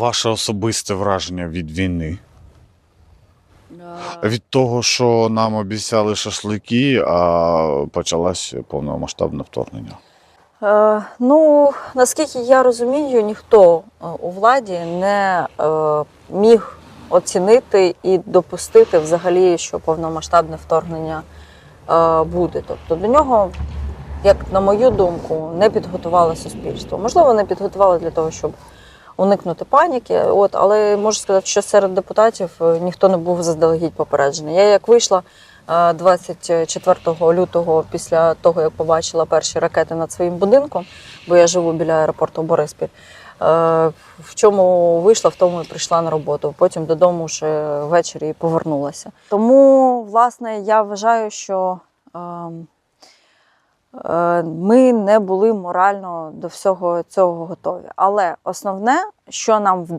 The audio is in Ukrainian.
Ваше особисте враження від війни? Від того, що нам обіцяли шашлики, а почалось повномасштабне вторгнення. Е, ну, наскільки я розумію, ніхто е, у владі не е, міг оцінити і допустити взагалі, що повномасштабне вторгнення е, буде. Тобто до нього, як на мою думку, не підготувало суспільство. Можливо, не підготували для того, щоб уникнути паніки. От, але можу сказати, що серед депутатів е, ніхто не був заздалегідь попереджений. Я як вийшла е, 24 лютого, після того як побачила перші ракети над своїм будинком, бо я живу біля аеропорту Бориспіль. е, В чому вийшла, в тому і прийшла на роботу. Потім додому ще ввечері повернулася. Тому, власне, я вважаю, що ем, е, ми не були морально до всього цього готові. Але основне, що нам